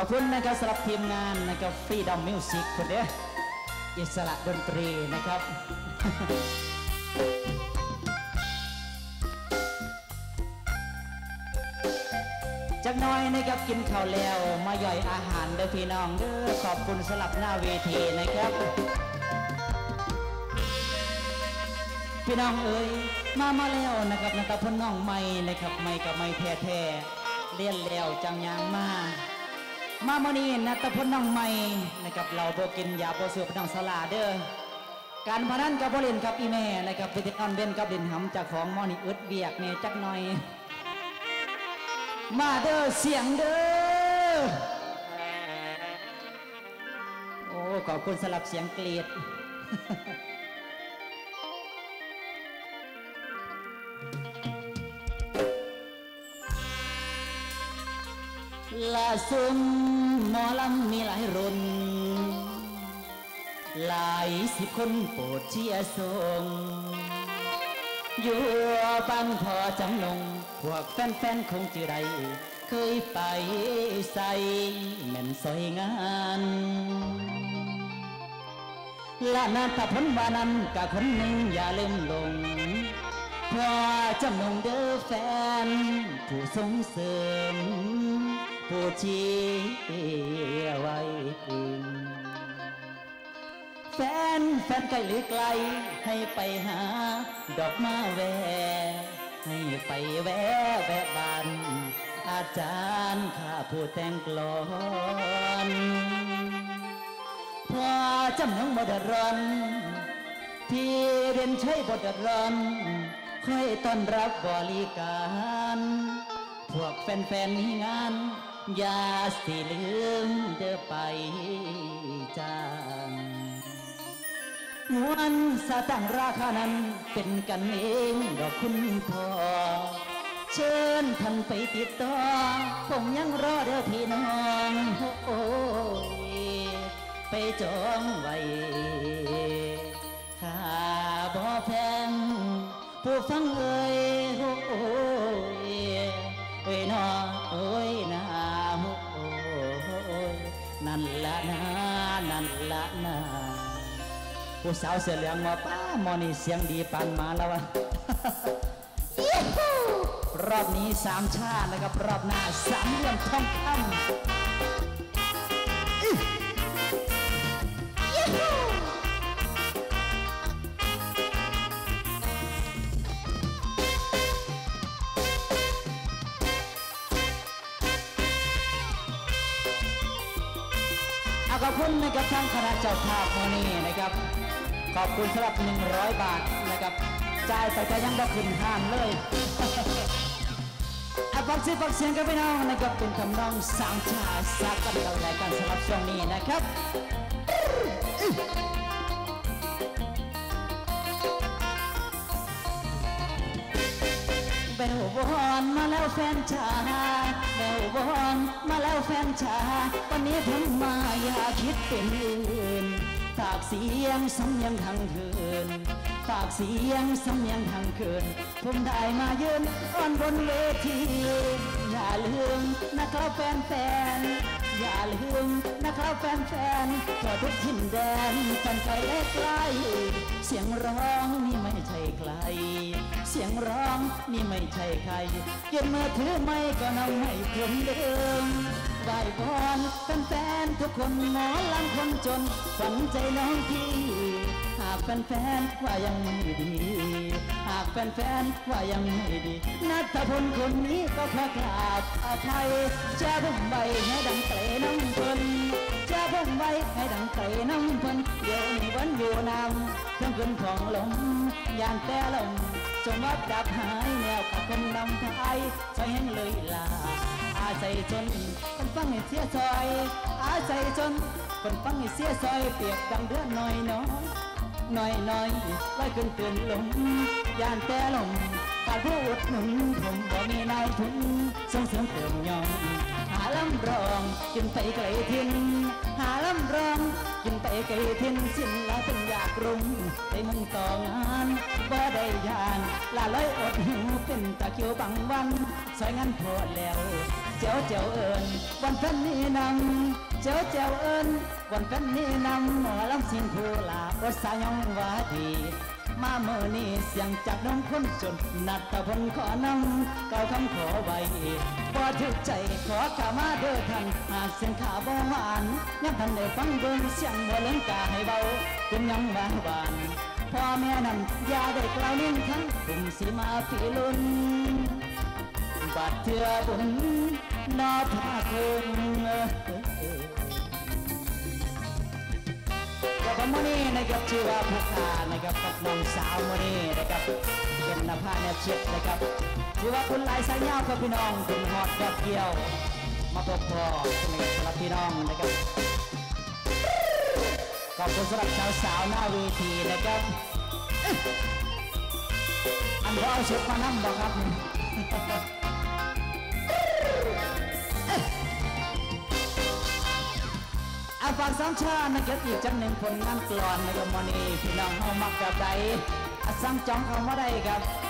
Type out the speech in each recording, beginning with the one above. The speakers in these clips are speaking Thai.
อบคุณนะครับสำหรับทีมงานนะครับฟรีดอมมิวสิกคนเด้ออิสระดนตรีนะครับจักน้อยนะครับกินข้าวแล้วมาย่อยอาหารเด้อพี่น้องเด้อขอบคุณสำหรับหน้าเวทีนะครับ พี่น้องเอ๋ยมามาแล้วนะครับนักพลน้องใหม่นะครับไม่กับไม่แท้แท้ๆเลี้ยนแล้วจังยางมา มาโมนีนัตพลน้องใหม่นะครับเราโบกินยาโบเสือพน้องสลาเด้อการพนันกับโบเลนกับอีแม่นะครับวิธีการเล่นกับเล่นหำจากของมอนีอึดเบียกเนี่ยจักหน่อย มาเด้อเสียงเด้อโอ้ขอบคุณสำหรับเสียงกรีด ลาซุมหมอลำมีหลายรุ่น หลายสิบคนโปรดเชียร์ส่งอยู่บ้านพอจำนง พวกแฟนๆคงจะได้เคยไปใส่แม่นสวยงานและนาตาพ้นวานั้นกะคนหนึ่งอย่าลืมลงพอจำนงเด้อแฟน ผู้ส่งเสริม ผู้ชีไว้อิงแฟนแฟนไกลหรือไกล ให้ไปหา ดอกมาแวให้ไปแวะแวะบานอาจารย์ข้าผู้แต่งกลอนพอจำนงบดรอนพี่เรียนใช้บทรอนค่อยต้อนรับบริการ พวกแฟนๆมีงาน อย่าสิลืมเด้อไปจ้างวันสตังราคานั้นเป็นกันเองดอกคุณพ่อเชิญท่านไปติดต่อ ผมยังรอเด้อพี่น้องโอ้ยไปจองไว้ข้าบ่แพงผู้ฟังเอ นั่นละนานั่นละนาผู้สาวเสียเหลืองมาป้ามอนี่เสียงดีปานมาแล้ววะยูฮูรอบนี้สามชาตินะครับรอบหน้าสามเหลี่ยมทองคำ ขอบคุณนะครับทางคณะเจ้าภาพโมนี่นะครับ ขอบคุณสำหรับ 100 บาทนะครับจ่ายไปแต่ยังบ่ขึ้นห้ามเลยอาฟังเสียงฟังเสียงกันไปน้องนะครับเป็นคำน้องสามชาสากันเรารายการสำหรับช่วงนี้นะครับ เบลบอนมาแล้วแฟนชาเบลบอนมาแล้วแฟนชาวันนี้ผมมาอย่าคิดเป็นอื่นฝากเสียงสำเนียงทางคืนฝากเสียงสำเนียงทางคืนผมได้มายืนอ้อนบนเวที อย่าลืมนะครับแฟนแฟนๆอย่าลืมนะครับแฟนแฟนๆทั่วทุกถิ่นแดนแฟนไกลและไกล เสียงร้องนี่ไม่ใช่ งร้องนี่ไม่ใช่ใครเก็บมือถือไม่ก็นำให้คนเดิมไหวพรแฟนๆทุกคนหมอลำคนจนฝันใจน้องพี่หากแฟนๆว่ายังไม่ดี หากแฟนๆว่ายังไม่ดี นัทพลคนนี้ก็ขอกราบอภัยจะบุ่มใบให้ดังเตะน้องเพิ่นจะบุ่มใบให้ดังเตะน้อ อยู่นำเครื่องขึ้นของลมยานแต่ลมจงวัดดับหายแนวกับคนนำไทยใจแห้งเลยลาอาใจจนคนฟังให้เสียซอย อาใจจนคนฟังให้เสียซอยเปียกดังเดือนน้อยน้อยน้อยน้อยไว้ขึ้นเตือนลมยานแต่ลมขาดผู้อุดหนุนผมบ่มีนายทุนส่งเสริมเติมยองหาลำรอ กินไปไกลทินหาลำรองกินไปไกลทินสิ้นแล้วเป็นอยากรุงได้มุ่งต่องานบ่ได้ยานลาลอยอดหิวเป็นตะเกียวบางวันสวยงานพดแล้วเจ้าเจ้าเอิญวันเพ็ญนี้นำเจ้าเจ้าเอิญวันเพ็ญนี้นำหมอลำสินผู้ลาบทสายองวาดี มาเมื่อนี้เสียงจากน้องคนจนนัดตะพนขอนำเก่าคำขอไว้บ่ถึกใจขอขามาเด้อท่านหากเสียงขาบ่หวานยังทันได้ฟังเบิ่งเสียงบ่เล่นกาให้เบาเป็นยังหวานหวานพ่อแม่นั้นอย่าได้กล่าวเลี้ยงทั้งกลุ่มสีมาฝีลุนบัดเทือบุญนอพาคง กับผมโมนี่นะครับชื่อว่าผู้ขานะครับกับน้องสาวโมนี่นะครับเป็นนภาเนี่ยเช็ดนะครับชื่อว่าคุณลายสายยาวกับพี่น้องคุณฮอดดอกเกี่ยว มาพบพอนะครับสำหรับพี่น้องนะครับขอบคุณสำหรับสาวสาวหน้าเวทีนะครับอันว่าเอาชุดมานั่งบอกครับ อาฝากสามชาตินะครับอีกจังหนึ่งผลงานกลอนนกรมอนีพี่น้องเฮามักแบบใดอาสั่งจองเข้ามาได้ครับ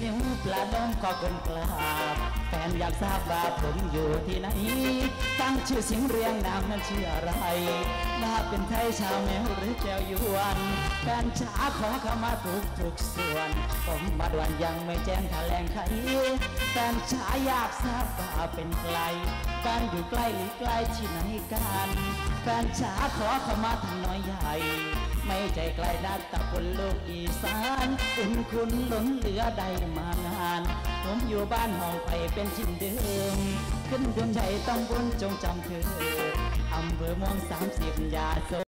นิ้วปลาดมก็คนกราบแฟนอยากทราบว่าผมอยู่ที่ไหน ตั้งชื่อเสียงเรียงนามนั้นชื่ออะไร ว่าเป็นไทยชาวแมวหรือแก้วยวนแฟนช้าขอเข้ามาทุกทุกส่วน ผมมาด่วนยังไม่แจ้งแถลงไขแฟนช้าอยากทราบว่าเป็นใครแฟนอยู่ใกล้หรือไกลที่ไหนกัน แฟนช้าขอเข้ามาทางน้อยใหญ่ ไม่ใจไกลนักตะบนลูกอีสานคุณคุณล้นเหลือใดมางาน ผมอยู่บ้านห้องไปเป็นชิ้นเดิม ขึ้นบนใหญ่ต้องบนจงจำเธออำเภอม่วงสามสิบยาโซ